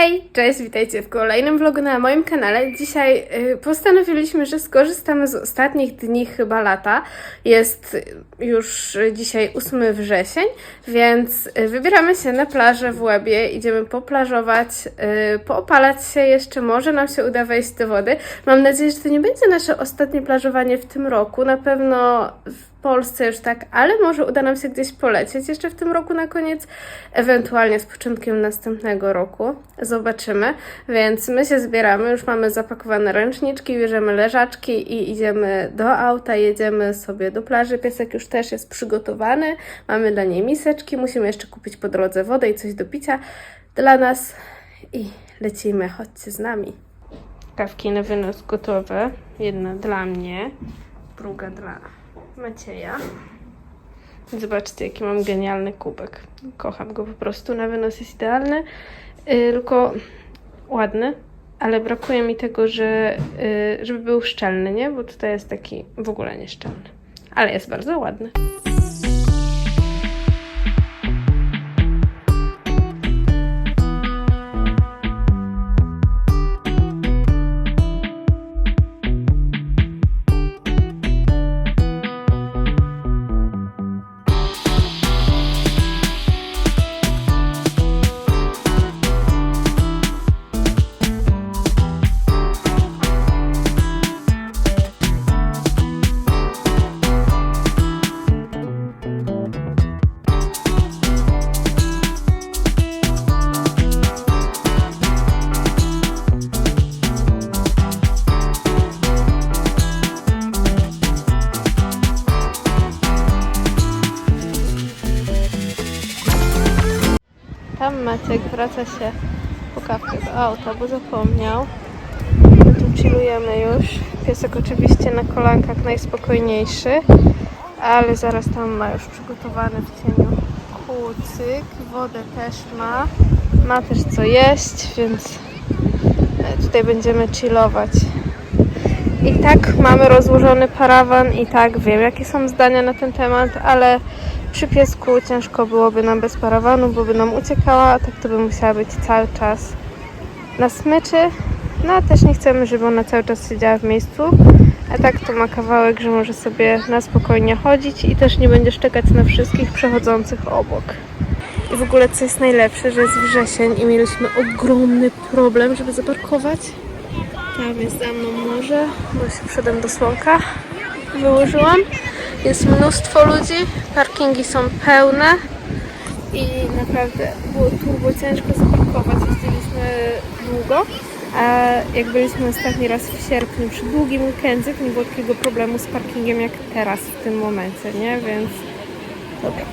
Hej, cześć, witajcie w kolejnym vlogu na moim kanale. Dzisiaj y, postanowiliśmy, że skorzystamy z ostatnich dni chyba lata. Jest już dzisiaj 8 wrzesień, więc y, wybieramy się na plażę w Łebie. Idziemy poplażować, y, poopalać się jeszcze, może nam się uda wejść do wody. Mam nadzieję, że to nie będzie nasze ostatnie plażowanie w tym roku. Na pewno Polsce już tak, ale może uda nam się gdzieś polecieć jeszcze w tym roku na koniec, ewentualnie z początkiem następnego roku. Zobaczymy. Więc my się zbieramy, już mamy zapakowane ręczniczki, bierzemy leżaczki i idziemy do auta, jedziemy sobie do plaży. Piesek już też jest przygotowany, mamy dla niej miseczki, musimy jeszcze kupić po drodze wodę i coś do picia dla nas i lecimy, chodźcie z nami. Kawki na wynos gotowe. Jedna dla mnie, druga dla Macieja. Zobaczcie, jaki mam genialny kubek. Kocham go po prostu. Na wynos jest idealny, yy, tylko ładny, ale brakuje mi tego, że, yy, żeby był szczelny, nie? Bo tutaj jest taki w ogóle nieszczelny. Ale jest bardzo ładny. Maciek wraca się po kawkę do auta, bo zapomniał. My tu chillujemy już. Piesek oczywiście na kolankach najspokojniejszy, ale zaraz tam ma już przygotowany w cieniu kucyk. Wodę też ma. Ma też co jeść, więc e, tutaj będziemy chillować. I tak mamy rozłożony parawan i tak wiem, jakie są zdania na ten temat, ale przy piesku ciężko byłoby nam bez parawanu, bo by nam uciekała, a tak to by musiała być cały czas na smyczy. No a też nie chcemy, żeby ona cały czas siedziała w miejscu, a tak to ma kawałek, że może sobie na spokojnie chodzić i też nie będzie szczekać na wszystkich przechodzących obok. I w ogóle co jest najlepsze, że jest wrzesień i mieliśmy ogromny problem, żeby zaparkować. Tam jest za mną morze, bo się wszedłem do słonka. Wyłożyłam. Jest mnóstwo ludzi, parkingi są pełne i naprawdę było turbo ciężko zaparkować. Jeździliśmy długo, a jak byliśmy ostatni raz w sierpniu przy długim weekendzie, to nie było takiego problemu z parkingiem jak teraz w tym momencie, nie? Więc dobra,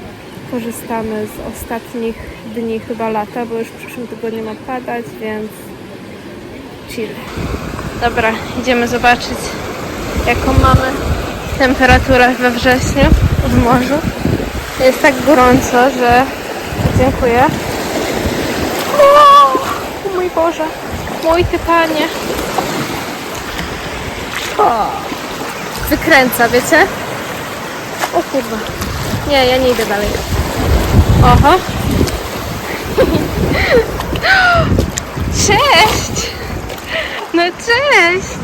korzystamy z ostatnich dni chyba lata, bo już w przyszłym tygodniu ma padać, więc chill. Dobra, idziemy zobaczyć jaką mamy temperaturę we wrześniu w morzu. Jest tak gorąco, że dziękuję. O, o mój Boże, mój ty panie. O, wykręca, wiecie? O kurwa. Nie, ja nie idę dalej. Oho. Cześć! No cześć!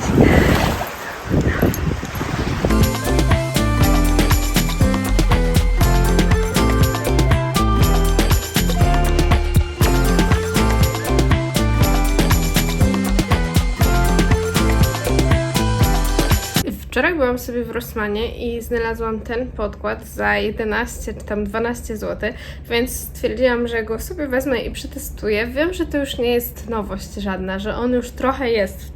Wczoraj byłam sobie w Rossmanie i znalazłam ten podkład za 11 czy tam 12 zł, więc stwierdziłam, że go sobie wezmę i przetestuję. Wiem, że to już nie jest nowość żadna, że on już trochę jest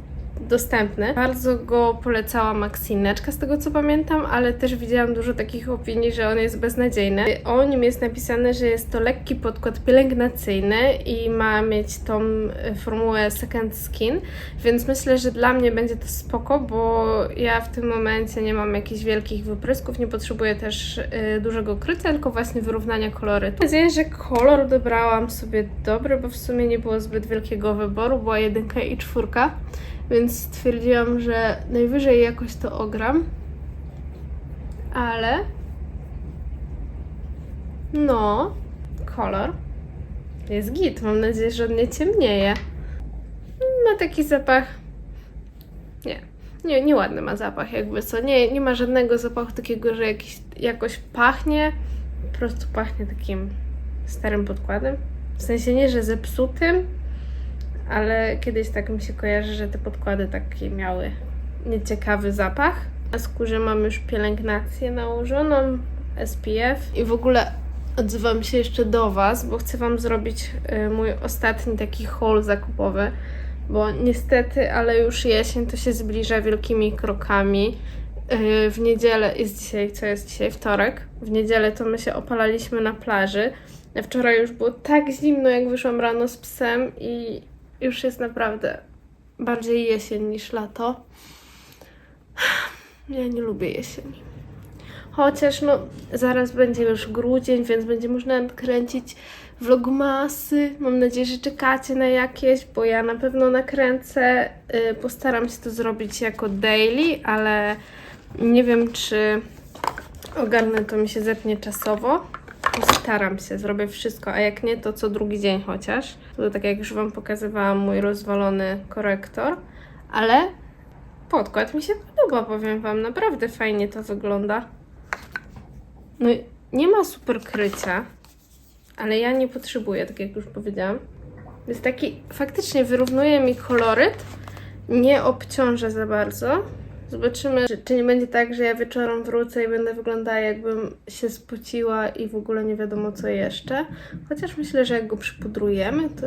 dostępny. Bardzo go polecała Maxineczka z tego co pamiętam, ale też widziałam dużo takich opinii, że on jest beznadziejny. O nim jest napisane, że jest to lekki podkład pielęgnacyjny i ma mieć tą e, formułę second skin, więc myślę, że dla mnie będzie to spoko, bo ja w tym momencie nie mam jakichś wielkich wyprysków, nie potrzebuję też y, dużego krycia, tylko właśnie wyrównania kolorytu. Mam nadzieję, że kolor dobrałam sobie dobry, bo w sumie nie było zbyt wielkiego wyboru, była jedynka i czwórka, więc stwierdziłam, że najwyżej jakoś to ogram, ale no, kolor jest git. Mam nadzieję, że on nie ciemnieje. taki zapach. Nie, nie, nieładny ma zapach, jakby co. Nie, nie ma żadnego zapachu takiego, że jakiś, jakoś pachnie. Po prostu pachnie takim starym podkładem. W sensie nie, że zepsutym, ale kiedyś tak mi się kojarzy, że te podkłady takie miały nieciekawy zapach. Na skórze mam już pielęgnację nałożoną, SPF i w ogóle odzywam się jeszcze do Was, bo chcę Wam zrobić y, mój ostatni taki haul zakupowy, bo niestety, ale już jesień to się zbliża wielkimi krokami. Y, W niedzielę jest dzisiaj, co jest dzisiaj? Wtorek. W niedzielę to my się opalaliśmy na plaży. Wczoraj już było tak zimno, jak wyszłam rano z psem i już jest naprawdę bardziej jesień niż lato. Ja nie lubię jesieni. Chociaż no, zaraz będzie już grudzień, więc będzie można kręcić vlogmasy. Mam nadzieję, że czekacie na jakieś, bo ja na pewno nakręcę. Y, Postaram się to zrobić jako daily, ale nie wiem, czy ogarnę to mi się zepnie czasowo. Postaram się, zrobię wszystko, a jak nie, to co drugi dzień chociaż. To tak jak już Wam pokazywałam mój rozwalony korektor, ale podkład mi się podoba, powiem Wam, naprawdę fajnie to wygląda. No, nie ma super krycia, ale ja nie potrzebuję, tak jak już powiedziałam. Jest taki, faktycznie wyrównuje mi koloryt, nie obciąża za bardzo. Zobaczymy, czy, czy nie będzie tak, że ja wieczorem wrócę i będę wyglądała jakbym się spociła i w ogóle nie wiadomo co jeszcze. Chociaż myślę, że jak go przypudrujemy, to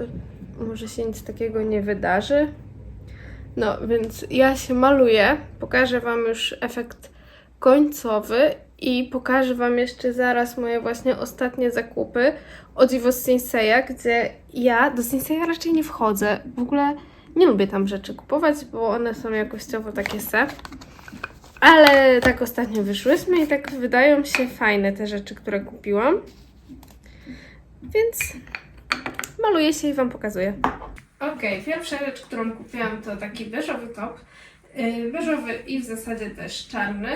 może się nic takiego nie wydarzy. No, więc ja się maluję. Pokażę Wam już efekt końcowy i pokażę Wam jeszcze zaraz moje właśnie ostatnie zakupy o dziwo z Sinseya, gdzie ja do Sinseya raczej nie wchodzę. W ogóle nie lubię tam rzeczy kupować, bo one są jakościowo takie se. Ale tak ostatnio wyszłyśmy i tak wydają się fajne te rzeczy, które kupiłam. Więc maluję się i Wam pokazuję. Okej, pierwsza rzecz, którą kupiłam to taki beżowy top. Yy, beżowy i w zasadzie też czarny.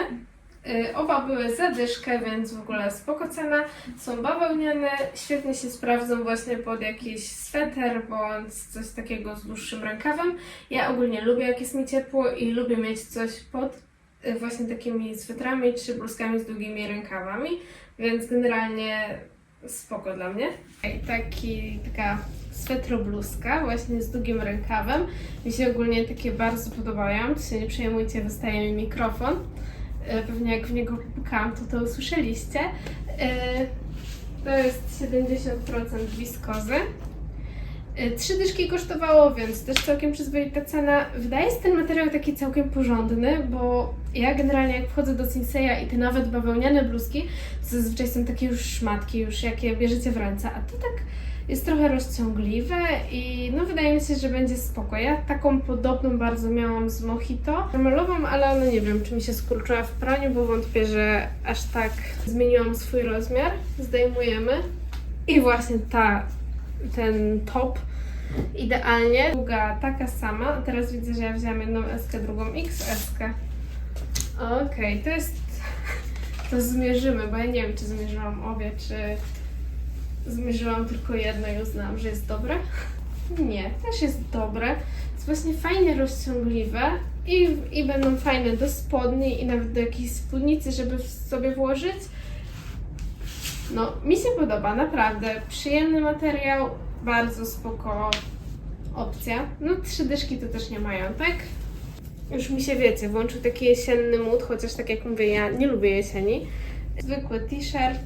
Yy, Oba były za dyszkę, więc w ogóle spoko cena. Są bawełniane, świetnie się sprawdzą właśnie pod jakiś sweter bądź coś takiego z dłuższym rękawem. Ja ogólnie lubię jak jest mi ciepło i lubię mieć coś pod y, właśnie takimi swetrami czy bluzkami z długimi rękawami, więc generalnie spoko dla mnie. I taki, taka swetrobluzka właśnie z długim rękawem. Mi się ogólnie takie bardzo podobają. Się nie przejmujcie, wystaje mi mikrofon. E, Pewnie jak w niego pukam, to to usłyszeliście. E, To jest 70% wiskozy. E, Trzy dyszki kosztowało, więc też całkiem przyzwoita cena. Wydaje się ten materiał taki całkiem porządny, bo ja generalnie jak wchodzę do Sinseya i te nawet bawełniane bluzki, to zazwyczaj są takie już szmatki, już jakie bierzecie w ręce, a to tak jest trochę rozciągliwe i no wydaje mi się, że będzie spoko. Ja taką podobną bardzo miałam z Mojito, normalową, ale ona nie wiem, czy mi się skurczyła w praniu, bo wątpię, że aż tak zmieniłam swój rozmiar. Zdejmujemy i właśnie ta, ten top idealnie. Długa taka sama. Teraz widzę, że ja wzięłam jedną S, drugą XS. Okej, to jest. To zmierzymy, bo ja nie wiem, czy zmierzyłam obie, czy zmierzyłam tylko jedno i uznałam, że jest dobre. Nie, też jest dobre. Jest właśnie fajnie rozciągliwe i, i będą fajne do spodni i nawet do jakiejś spódnicy, żeby sobie włożyć. No, mi się podoba, naprawdę. Przyjemny materiał, bardzo spoko opcja. No, trzy dyszki to też nie mają, tak? Już mi się wiecie, włączył taki jesienny mood, chociaż tak jak mówię, ja nie lubię jesieni. Zwykły t-shirt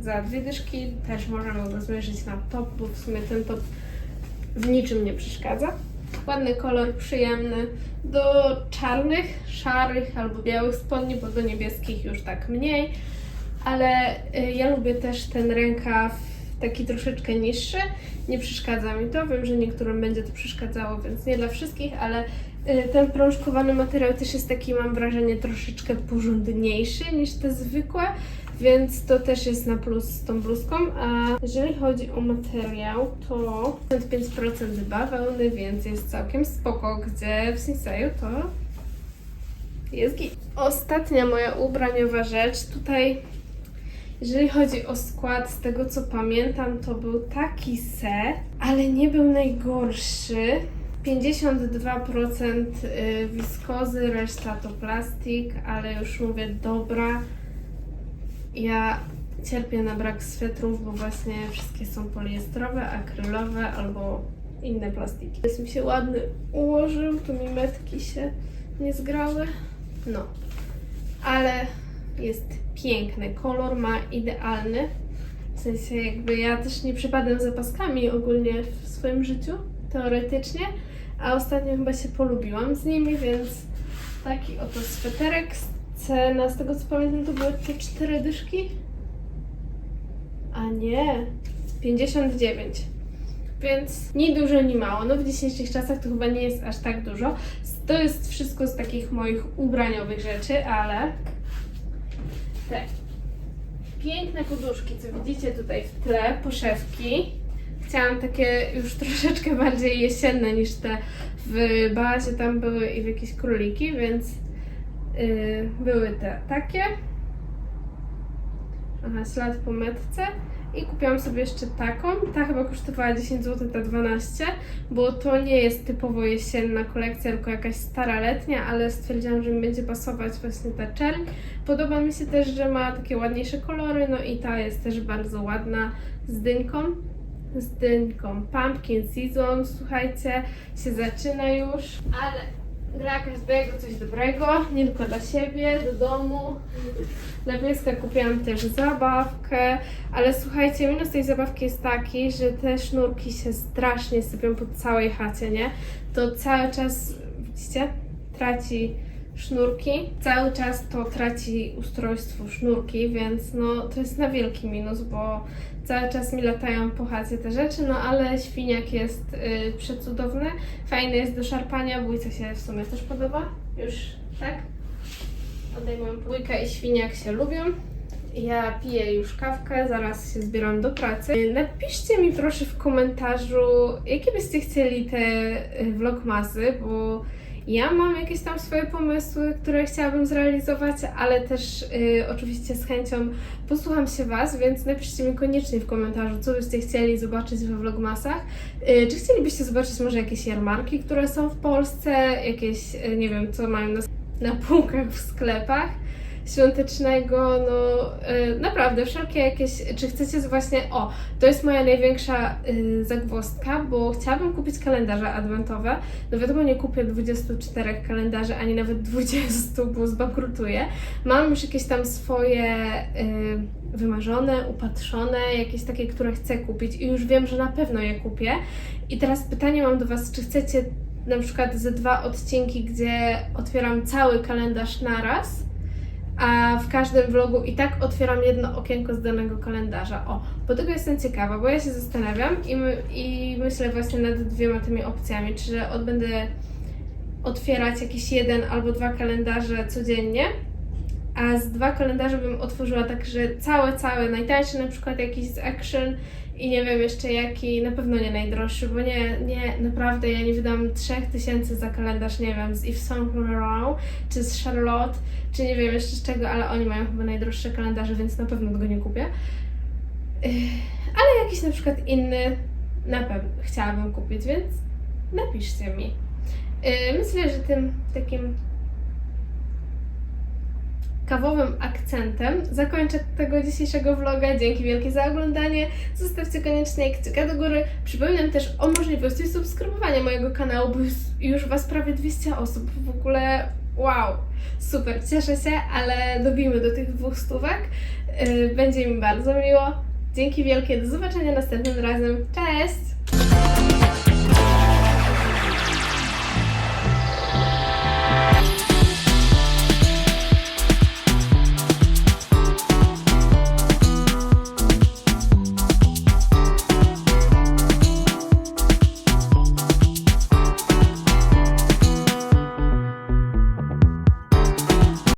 za dwie dyszki, też możemy go zmierzyć na top, bo w sumie ten top w niczym nie przeszkadza. Ładny kolor, przyjemny. Do czarnych, szarych albo białych spodni, bo do niebieskich już tak mniej. Ale y, ja lubię też ten rękaw taki troszeczkę niższy. Nie przeszkadza mi to. Wiem, że niektórym będzie to przeszkadzało, więc nie dla wszystkich, ale y, ten prążkowany materiał też jest taki, mam wrażenie, troszeczkę porządniejszy niż te zwykłe, więc to też jest na plus z tą bluzką. A jeżeli chodzi o materiał, to 5% bawełny, więc jest całkiem spoko, gdzie w Sinseju to jest git. Ostatnia moja ubraniowa rzecz. Tutaj, jeżeli chodzi o skład, z tego co pamiętam, to był taki set, ale nie był najgorszy. 52% y, wiskozy, reszta to plastik, ale już mówię, dobra. Ja cierpię na brak swetrów, bo właśnie wszystkie są poliestrowe, akrylowe albo inne plastiki. Jest mi się ładny ułożył, tu mi metki się nie zgrały. No, ale jest piękny, kolor ma idealny. W sensie jakby ja też nie przypadam za paskami ogólnie w swoim życiu, teoretycznie, a ostatnio chyba się polubiłam z nimi, więc taki oto sweterek. Cena, z tego co pamiętam, to były te cztery dyszki. A nie, 59. Więc ni dużo, ni mało. No w dzisiejszych czasach to chyba nie jest aż tak dużo. To jest wszystko z takich moich ubraniowych rzeczy, ale te piękne poduszki, co widzicie tutaj w tle, poszewki. Chciałam takie już troszeczkę bardziej jesienne niż te w bazie tam były i w jakieś króliki, więc yy, były te takie. Aha, ślad po metce. I kupiłam sobie jeszcze taką. Ta chyba kosztowała 10 zł, ta 12, bo to nie jest typowo jesienna kolekcja, tylko jakaś stara letnia, ale stwierdziłam, że mi będzie pasować właśnie ta czerń. Podoba mi się też, że ma takie ładniejsze kolory, no i ta jest też bardzo ładna z dyńką. Z dyńką. Pumpkin Season, słuchajcie, się zaczyna już, ale dla każdego coś dobrego, nie tylko dla siebie, do domu. Dla pieska kupiłam też zabawkę, ale słuchajcie, minus tej zabawki jest taki, że te sznurki się strasznie sypią po całej chacie, nie? To cały czas, widzicie, traci sznurki, cały czas to traci ustrojstwo sznurki, więc no to jest na wielki minus, bo cały czas mi latają po chacie te rzeczy, no ale świniak jest y, przecudowny, fajny jest do szarpania, bójce się w sumie też podoba, już tak? Odejmuję bójka i świniak się lubią. Ja piję już kawkę, zaraz się zbieram do pracy. Napiszcie mi proszę w komentarzu, jakie byście chcieli te y, vlogmasy, bo ja mam jakieś tam swoje pomysły, które chciałabym zrealizować, ale też y, oczywiście z chęcią posłucham się Was, więc napiszcie mi koniecznie w komentarzu, co byście chcieli zobaczyć we vlogmasach. Y, czy chcielibyście zobaczyć może jakieś jarmarki, które są w Polsce, jakieś, y, nie wiem, co mają na, na półkach w sklepach świątecznego, no y, naprawdę wszelkie jakieś, czy chcecie właśnie, o, to jest moja największa y, zagwozdka, bo chciałabym kupić kalendarze adwentowe, no wiadomo nie kupię 24 kalendarzy, ani nawet 20, bo zbankrutuję. Mam już jakieś tam swoje y, wymarzone, upatrzone, jakieś takie, które chcę kupić i już wiem, że na pewno je kupię. I teraz pytanie mam do Was, czy chcecie na przykład ze dwa odcinki, gdzie otwieram cały kalendarz naraz, a w każdym vlogu i tak otwieram jedno okienko z danego kalendarza. O, bo tego jestem ciekawa, bo ja się zastanawiam i, my, i myślę właśnie nad dwiema tymi opcjami, czy od, będę otwierać jakiś jeden albo dwa kalendarze codziennie, a z dwa kalendarze bym otworzyła tak, że całe, całe, najtańszy na przykład jakiś z Action i nie wiem jeszcze jaki, na pewno nie najdroższy, bo nie, nie, naprawdę ja nie wydam 3000 za kalendarz, nie wiem, z Yves Saint Laurent, czy z Charlotte, czy nie wiem jeszcze z czego, ale oni mają chyba najdroższe kalendarze, więc na pewno tego nie kupię. Ale jakiś na przykład inny na pewno chciałabym kupić, więc napiszcie mi. Myślę, że tym takim kawowym akcentem zakończę tego dzisiejszego vloga. Dzięki wielkie za oglądanie. Zostawcie koniecznie kciuka do góry. Przypominam też o możliwości subskrybowania mojego kanału, bo już Was prawie 200 osób. W ogóle wow, super, cieszę się, ale dobijmy do tych dwóch stówek. Yy, Będzie mi bardzo miło. Dzięki wielkie, do zobaczenia następnym razem. Cześć!